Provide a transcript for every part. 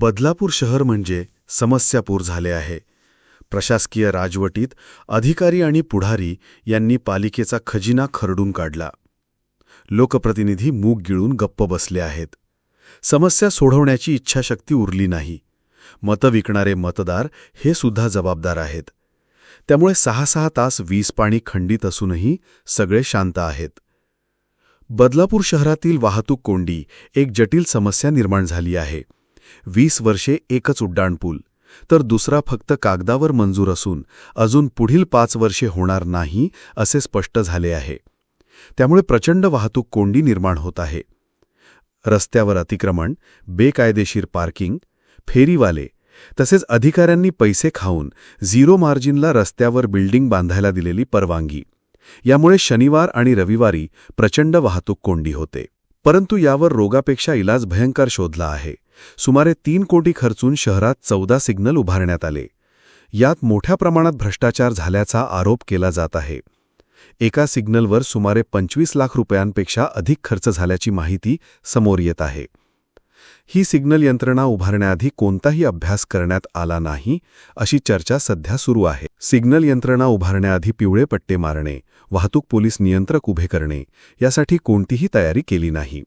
बदलापूर शहर म्हणजे समस्यापूर झाले आहे. प्रशासकीय राजवटीत अधिकारी आणि पुढारी यांनी पालिकेचा खजिना खरडून काढला. लोकप्रतिनिधी मूग गिळून गप्प बसले आहेत. समस्या सोडवण्याची इच्छाशक्ती उरली नाही. मतं विकणारे मतदार हे सुद्धा जबाबदार आहेत. त्यामुळे सहा सहा तास वीज पाणी खंडित असूनही सगळे शांत आहेत. बदलापूर शहरातील वाहतूक कोंडी एक जटिल समस्या निर्माण झाली आहे. वीस वर्षे एकच उड्डाणपूल तर दुसरा फक्त कागदावर मंजूर असून अजून पुढील पाच वर्षे होणार नाही असे स्पष्ट झाले आहे. त्यामुळे प्रचंड वाहतूक कोंडी निर्माण होत आहे. रस्त्यावर अतिक्रमण बेकायदेशीर पार्किंग फेरीवाले तसेच अधिकाऱ्यांनी पैसे खाऊन झिरो मार्जिनला रस्त्यावर बिल्डिंग बांधायला दिलेली परवानगी. यामुळे शनिवार आणि रविवारी प्रचंड वाहतूक कोंडी होते. परंतु यावर रोगापेक्षा इलाज भयंकर शोधला आहे. सुमारे तीन कोटी खर्चून शहरात चौदा सिग्नल उभारण्यात आले. यात मोठ्या प्रमाणात भ्रष्टाचार झाल्याचा आरोप केला जात आहे. एका सिग्नलवर सुमारे पंचवीस लाख रुपयांपेक्षा अधिक खर्च झाल्याची माहिती समोर येत आहे. ही सिग्नल यंत्रणा उभारण्याआधी कोणताही अभ्यास करण्यात आला नाही अशी चर्चा सध्या सुरू आहे. सिग्नल यंत्रणा उभारण्याआधी पिवळे पट्टे मारणे वाहतूक पोलीस नियंत्रक उभे करणे यासाठी कोणतीही तयारी केली नाही.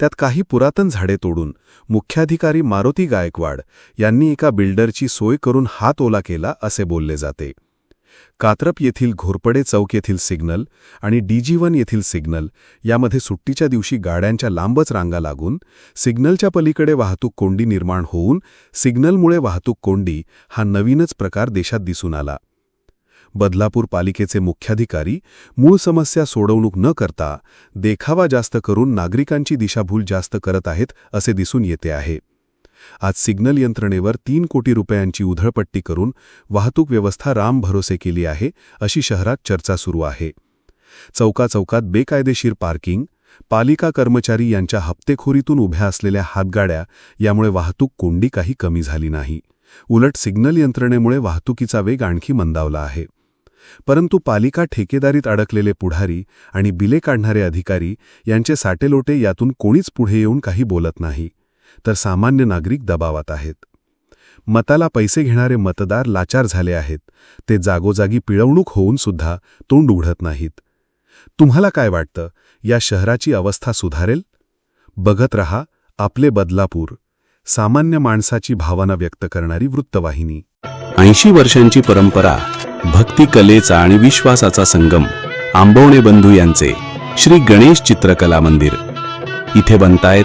त्यात काही पुरातन झाडे तोडून मुख्याधिकारी मारुती गायकवाड यांनी एका बिल्डरची सोय करून हात ओला केला असे बोलले जाते. कात्रप येथील घोरपडे चौक येथील सिग्नल आणि डीजी वन येथील सिग्नल यामध्ये सुट्टीच्या दिवशी गाड्यांच्या लांबच रांगा लागून सिग्नलच्या पलीकडे वाहतूक कोंडी निर्माण होऊन सिग्नलमुळे वाहतूक कोंडी हा नवीनच प्रकार देशात दिसून आला. बदलापूर पालिकेचे मुख्याधिकारी मूळ समस्या सोडवणूक न करता देखावा जास्त करून नागरिकांची दिशाभूल जास्त करत आहेत असे दिसून येते आहे. आज सिग्नल यंत्रणेवर तीन कोटी रुपयांची उधळपट्टी करून वाहतूक व्यवस्था राम भरोसे केली आहे अशी शहरात चर्चा सुरू आहे. चौकाचौकात बेकायदेशीर पार्किंग पालिका कर्मचारी यांच्या हप्तेखोरीतून उभ्या असलेल्या हातगाड्या यामुळे वाहतूक कोंडी काही कमी झाली नाही. उलट सिग्नल यंत्रणेमुळे वाहतुकीचा वेग आणखी मंदावला आहे. परंतु पालिका ठेकेदारीत अडकलेले पुढारी आणि बिले काढणारे अधिकारी यांचे साटेलोटे यातून कोणीच पुढे येऊन काही बोलत नाही. तर सामान्य नागरिक दबावात आहेत. मताला पैसे घेणारे मतदार लाचार झाले आहेत. ते जागोजागी पिळवणूक होऊन सुद्धा तोंड उघडत नाहीत. तुम्हाला काय वाटतं? या शहराची अवस्था सुधारेल? बघत रहा आपले बदलापूर. सामान्य माणसाची भावना व्यक्त करणारी वृत्तवाहिनी. ऐंशी वर्षांची परंपरा भक्ती कलेचा आणि विश्वासाचा संगम आंबवणे बंधू यांचे श्री गणेश चित्रकला मंदिर. इथे बनतायत